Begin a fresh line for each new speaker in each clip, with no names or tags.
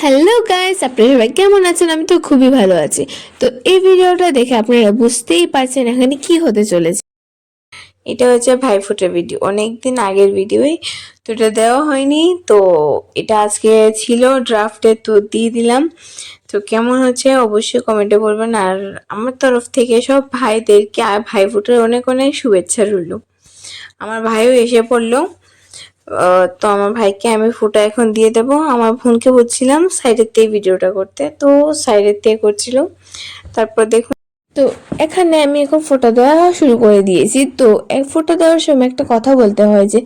Hello guys আপনারা কেমন আছেন? আমি তো খুবই ভালো আছি। তো এই ভিডিওটা দেখে আপনারা বুঝতেই পারছেন এখানে কি হতে চলেছে। এটা হচ্ছে ভাইফোঁটার ভিডিও। অনেক দিন আগের ভিডিওই তো এটা দেওয়া হয়নি। তো এটা আজকে ছিল ড্রাফটে তো দিয়ে দিলাম। তো কেমন হচ্ছে অবশ্যই কমেন্টে বলবেন। আর আমার তরফ থেকে সব ভাইদেরকে আর ভাইফোঁটার অনেক অনেক শুভেচ্ছা রইল। আমার ভাইও এসে পড়ল। তো আমার ভাইকে আমি ফোটা এখন দিয়ে দেব। আমার বোনকে বলছিলাম সাইডের থেকে ভিডিওটা করতে। তো সাইডের থেকে করছিল। তারপর দেখুন, তো এখানে আমি এখন ফোটা দেওয়া শুরু করে দিয়েছি। তো এক ফোটা দেওয়ার সময় একটা কথা বলতে হয় যে,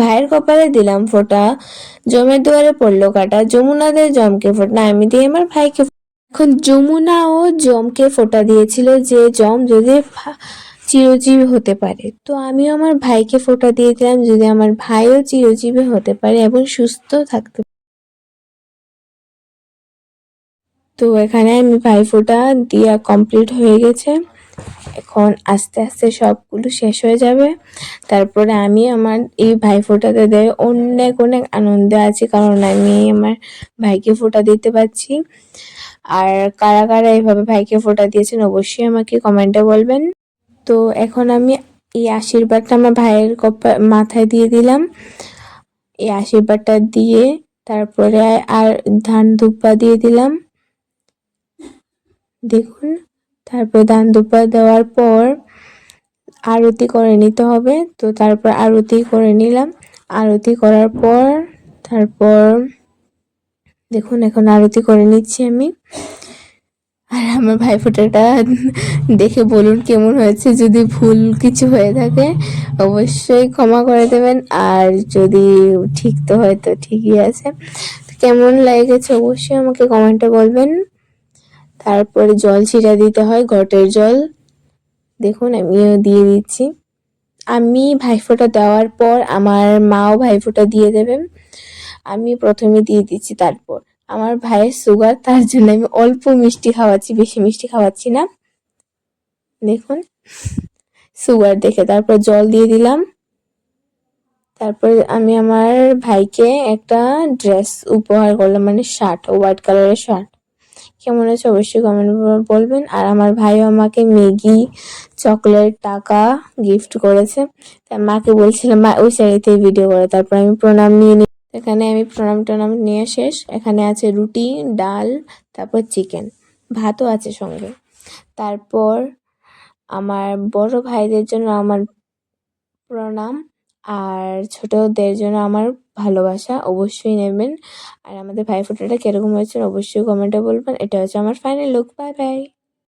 ভাইয়ের কপালে দিলাম ফোটা, জমের দুয়ারে পড়ল কাটা যমুনাদের জমকে ফোটা আমি দিয়ে আমার ভাইকে এখন যমুনা ও জমকে ফোটা দিয়েছিল যে জম যদি চিরজীবী হতে পারে। তো আমিও আমার ভাইকে ফোঁটা দিয়ে দিলাম যদি আমার ভাইও চিরজীবী হতে পারে এবং সুস্থ থাকতে তো এখানে আমি ভাই ফোঁটা দিয়া কমপ্লিট হয়ে গেছে। এখন আস্তে আস্তে সবগুলো শেষ হয়ে যাবে। তারপরে আমি আমার এই ভাই ফোঁটাতে দিয়ে অনেক অনেক আনন্দে আছি কারণ আমি আমার ভাইকে ফোঁটা দিতে পারছি। আর কারা কারা এইভাবে ভাইকে ফোঁটা দিয়েছেন অবশ্যই আমাকে কমেন্টে বলবেন। তো এখন আমি এই আশীর্বাদটা আমার ভাইয়ের কপা, মাথায় দিয়ে দিলাম। এই আশীর্বাদটা দিয়ে তারপরে আর ধান ধুপা দিয়ে দিলাম। দেখুন, তারপর ধান ধুপা দেওয়ার পর আরতি করে নিতে হবে। তো তারপর আরতি করে নিলাম। আরতি করার পর তারপর দেখুন, এখন আরতি করে নিচ্ছি আমি। আর আমার ভাইফোঁটাটা দেখে বলুন কেমন হয়েছে, যদি ভুল কিছু হয়ে থাকে অবশ্যই ক্ষমা করে দেবেন। আর যদি ঠিক তো হয়তো ঠিকই আছে। কেমন লেগেছে অবশ্যই আমাকে কমেন্টে বলবেন। তারপরে জল ছিটা দিতে হয়, ঘটের জল। দেখুন, আমিও দিয়ে দিচ্ছি। আমি ভাইফোঁটা দেওয়ার পর আমার মাও ভাইফোঁটা দিয়ে দেবেন। আমি প্রথমে দিয়ে দিচ্ছি, তারপর। আমার ভাইয়ের সুগার তার জন্য আমি অল্প মিষ্টি খাওয়াচ্ছি, বেশি মিষ্টি খাওয়াচ্ছি না। দেখুন সুগার দেখে তারপর জল দিয়ে দিলাম। তারপর আমি আমার ভাইকে একটা ড্রেস উপহার করলাম মানে শার্ট হোয়াইট কালারের শার্ট কেমন আছে অবশ্যই কমেন্ট বলবেন। আর আমার ভাইও আমাকে ম্যাগি চকলেট টাকা গিফট করেছে। তাই মাকে বলছিলাম, মা, ওই সাইডে ভিডিও করে। তারপর আমি প্রণাম নিয়ে এখানে আমি প্রণাম টনাম নিয়ে শেষ। এখানে আছে রুটি, ডাল, তারপর চিকেন। ভাতও আছে সঙ্গে। তারপর আমার বড় ভাইদের জন্য আমার প্রণাম, আর ছোটদের জন্য আমার ভালোবাসা। অবশ্যই নেবেন। আর আমাদের ভাই ফোটোটা কীরকম হয়েছে অবশ্যই কমেন্টে বলবেন। এটা হচ্ছে আমার ফাইনাল লুক বাই বাই